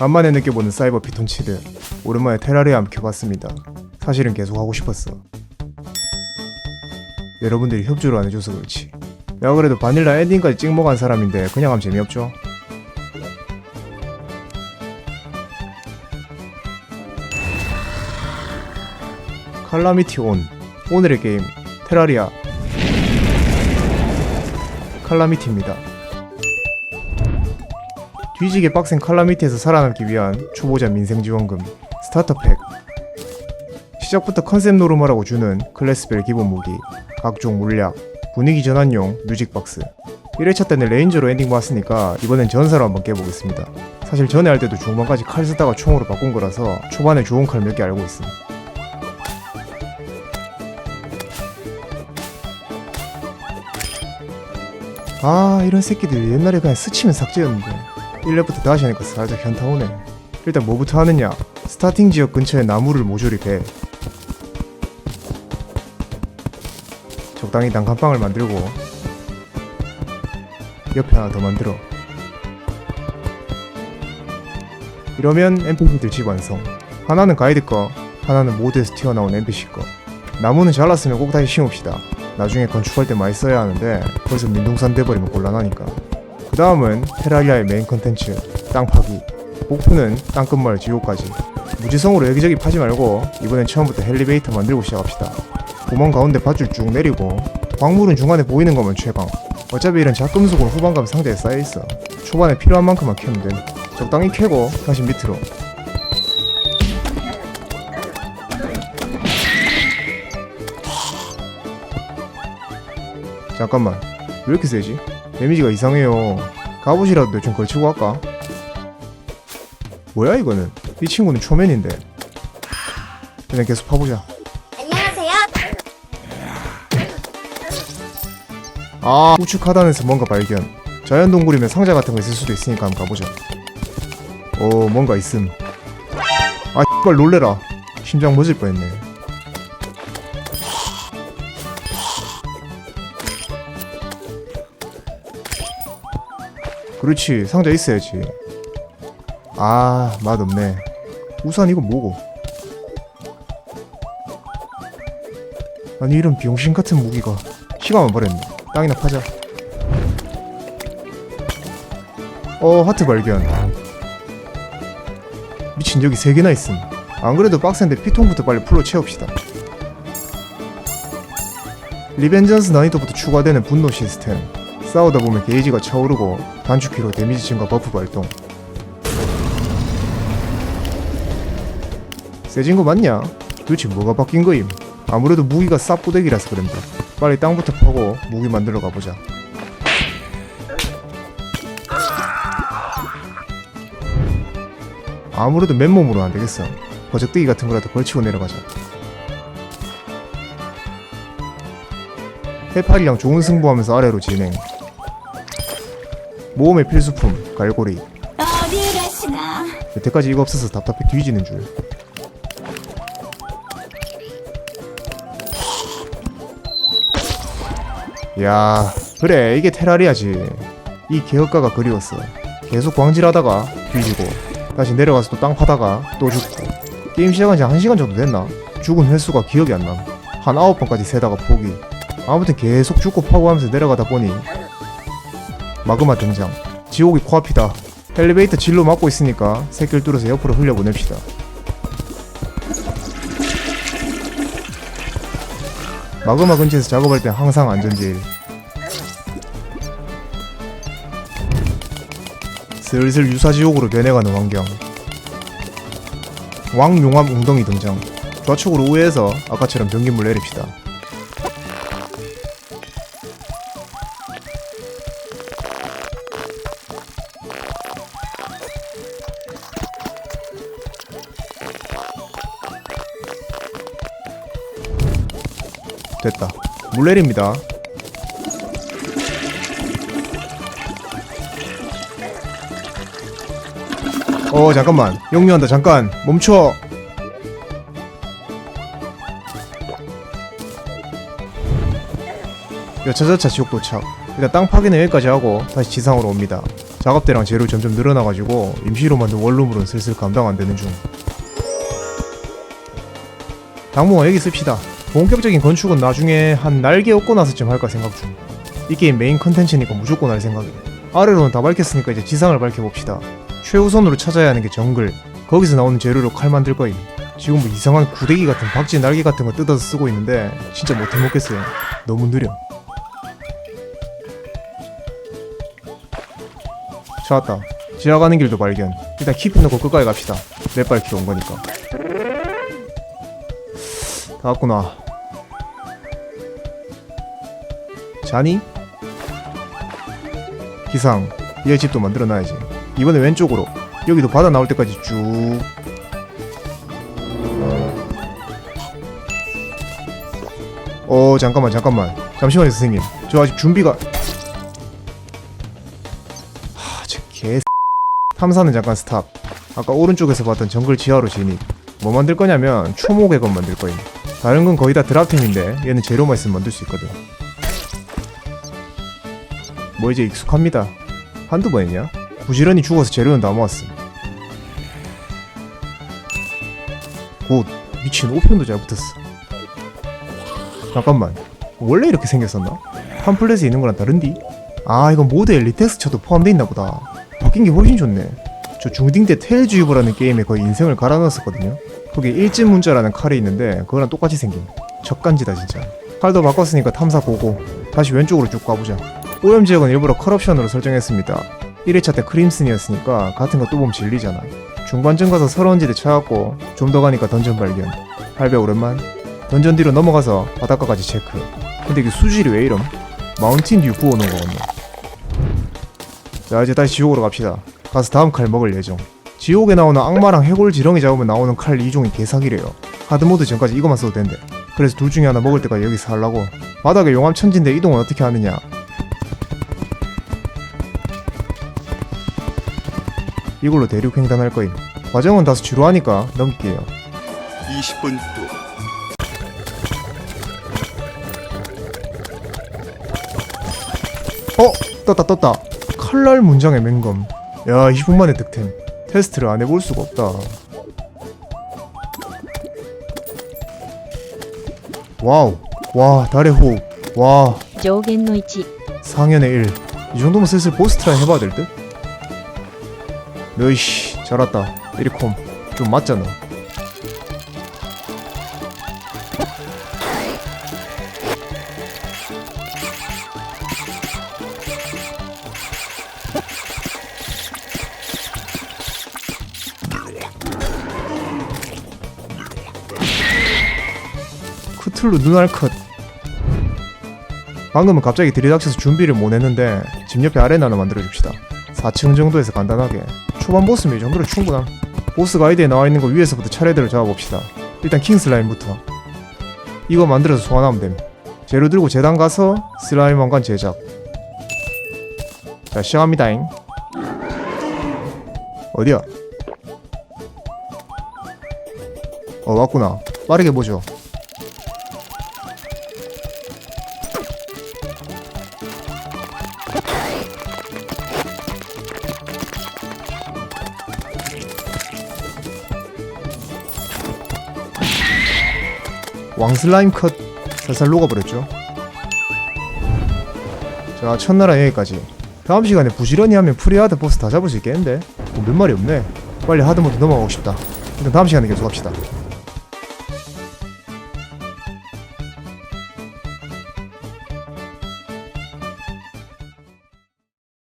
간만에 느껴보는 사이버 피톤치드 오랜만에 테라리아 함 켜봤습니다. 사실은 계속 하고 싶었어. 여러분들이 협조를 안 해줘서 그렇지. 내가 그래도 바닐라 엔딩까지 찍먹은 사람인데 그냥 하면 재미없죠. 칼라미티 온. 오늘의 게임 테라리아. 칼라미티입니다 뒤지게 빡센 칼라미티에서 살아남기 위한 초보자 민생지원금 스타터팩. 시작부터 컨셉 노르마라고 주는 클래스별 기본 무기 각종 물약 분위기 전환용 뮤직 박스. 1회차 때는 레인저로 엔딩 봤으니까 이번엔 전사로 한번 깨보겠습니다. 사실 전에 할 때도 중반까지 칼 쓰다가 총으로 바꾼 거라서 초반에 좋은 칼 몇 개 알고 있음 아 이런 새끼들 옛날에 그냥 스치면 삭제였는데 1렙부터 다시 하니까 살짝 현타 오네. 일단 뭐부터 하느냐? 스타팅 지역 근처에 나무를 모조리 배 적당히 난간방을 만들고 옆에 하나 더 만들어. 이러면 NPC들 집 완성. 하나는 가이드 거 하나는 모드에서 튀어나온 NPC 거 나무는 잘랐으면 꼭 다시 심읍시다. 나중에 건축할 때 많이 써야 하는데 벌써 민둥산 돼버리면 곤란하니까. 그 다음은 테라리아의 메인 컨텐츠 땅 파기 목표는 땅끝마을 지옥까지. 무지성으로 여기저기 파지 말고 이번엔 처음부터 헬리베이터 만들고 시작합시다. 구멍 가운데 밧줄 쭉 내리고 광물은 중간에 보이는 거면 최강. 어차피 이런 작금속은 후반감 상자에 쌓여있어. 초반에 필요한 만큼만 캐면 됨. 적당히 캐고 다시 밑으로. 잠깐만 왜 이렇게 세지? 데미지가 이상해요. 갑옷이라도 대충 걸치고 갈까? 뭐야 이거는? 이 친구는 초면인데. 그냥 계속 파보자. 안녕하세요. 아 우측 하단에서 뭔가 발견. 자연동굴이면 상자 같은 거 있을 수도 있으니까 한번 가보자. 오 뭔가 있음. 아 X발 놀래라. 심장 멎을 뻔했네 그렇지 상자 있어야지. 아 맛없네. 우선 이거 뭐고 아니 이런 병신 같은 무기가 시간만 버렸네. 땅이나 파자. 어 하트 발견. 미친 여기 세 개나 있음. 안 그래도 빡센데 피통부터 빨리 풀로 채웁시다. 리벤전스 난이도부터 추가되는 분노 시스템 싸우다 보면 게이지가 차오르고 단축키로 데미지 증가 버프 발동. 세진 거 맞냐? 도대체 뭐가 바뀐 거임? 아무래도 무기가 쌉부대기라서 그런다 빨리 땅부터 파고 무기 만들러 가보자. 아무래도 맨몸으로 안 되겠어. 버적대기 같은 거라도 걸치고 내려가자. 해파리랑 좋은 승부하면서 아래로 진행 모험의 필수품 갈고리. 어디 가시나? 여태까지 이거 없어서 답답해 뒤지는 줄. 야 그래 이게 테라리아지. 이 개혁가가 그리웠어. 계속 광질하다가 뒤지고 다시 내려가서 또 땅 파다가 또 죽고. 게임 시작한 지 1시간 정도 됐나? 죽은 횟수가 기억이 안남. 한 9번까지 세다가 포기. 아무튼 계속 죽고 파고 하면서 내려가다 보니 마그마 등장. 지옥이 코앞이다. 엘리베이터 진로 막고 있으니까 새길 뚫어서 옆으로 흘려보냅시다. 마그마 근처에서 작업할 땐 항상 안전제일. 슬슬 유사지옥으로 변해가는 환경. 왕용암 웅덩이 등장. 좌측으로 우회해서 아까처럼 변기물 내립시다 됐다. 물 내립니다. 어 잠깐만. 역류한다 잠깐. 멈춰. 여차저차 지옥 도착. 일단 땅 파기는 여기까지 하고 다시 지상으로 옵니다. 작업대랑 재료 점점 늘어나가지고 임시로 만든 원룸으로는 슬슬 감당 안 되는 중. 당분간 여기 씁시다. 본격적인 건축은 나중에 한 날개 얻고 나서쯤 할까 생각 중. 이 게임 메인 컨텐츠니까 무조건 할 생각이야. 아래로는 다 밝혔으니까 이제 지상을 밝혀봅시다. 최우선으로 찾아야 하는 게 정글. 거기서 나오는 재료로 칼 만들 거임. 지금 뭐 이상한 구데기 같은 박쥐 날개 같은 거 뜯어서 쓰고 있는데 진짜 못해 먹겠어요. 너무 느려. 찾았다. 지나가는 길도 발견. 일단 킵 넣고 끝까지 갑시다. 몇 발키로 온 거니까. 다 왔구나. 자니? 기상. 얘 집도 만들어놔야지. 이번에 왼쪽으로. 여기도 바다 나올 때까지 쭉. 어 잠깐만 잠깐만 잠시만요 선생님 저 아직 준비가 하저개 탐사는 잠깐 스탑 아까 오른쪽에서 봤던 정글 지하로 진입 뭐 만들 거냐면 초목액건 만들 거임 다른 건 거의 다 드랍템인데 얘는 재료만 있으면 만들 수 있거든. 뭐 이제 익숙합니다. 한두 번 했냐? 부지런히 죽어서 재료는 다 모았음. 곧 미친 오편도 잘 붙었어. 잠깐만. 원래 이렇게 생겼었나? 팜플렛에 있는 거랑 다른디? 아 이건 모드에 리텍스처도 포함돼 있나 보다. 바뀐 게 훨씬 좋네. 저 중딩 때 테일즈유버라는 게임에 거의 인생을 갈아 넣었었거든요 거기에 일진 문자라는 칼이 있는데 그거랑 똑같이 생긴 적간지다 진짜. 칼도 바꿨으니까 탐사 고고 다시 왼쪽으로 쭉 가보자. 오염 지역은 일부러 컬옵션으로 설정했습니다. 1회차 때 크림슨이었으니까 같은 거 또 보면 질리잖아. 중반쯤 가서 서러운 지대 찾았고 좀 더 가니까 던전 발견. 할배 오랜만. 던전 뒤로 넘어가서 바닷가까지 체크. 근데 이게 수질이 왜 이럼? 마운틴 듀 부어놓은 거같네 자 이제 다시 지옥으로 갑시다. 가서 다음 칼 먹을 예정 지옥에 나오는 악마랑 해골 지렁이 잡으면 나오는 칼 2종이 개사기래요. 하드모드 전까지 이거만 써도 된대. 그래서 둘 중에 하나 먹을 때까지 여기서 하려고. 바닥에 용암 천진데 이동은 어떻게 하느냐? 이걸로 대륙 횡단할 거임. 과정은 다소 지루하니까 넘길게요. 20분 후. 어! 떴다 떴다. 칼날 문장의 맹검. 야 20분 만에 득템 테스트를 안 해볼 수가 없다 와우 와 달의 호흡 와 上限の1 상현의 1. 이 정도면 슬슬 보스 트라이 해봐야 될 듯? 너이씨 잘 왔다 이리콤 좀 맞잖아 크툴루 눈알 컷. 방금은 갑자기 들이닥쳐서 준비를 못 했는데 집 옆에 아레나를 만들어줍시다. 4층 정도에서 간단하게. 초반 보스면 이 정도로 충분함. 보스 가이드에 나와있는 거 위에서부터 차례대로 잡아봅시다. 일단 킹 슬라임부터. 이거 만들어서 소환하면 됨. 재료 들고 재단 가서 슬라임 왕관 제작. 자 시작합니다잉. 어디야? 어 왔구나. 빠르게 보죠 왕슬라임 컷 살살 녹아버렸죠. 자 첫날은 여기까지. 다음 시간에 부지런히 하면 프리하드 보스 다 잡을 수 있겠는데? 뭐몇 마리 없네. 빨리 하드모드 넘어가고 싶다. 일단 다음 시간에 계속 합시다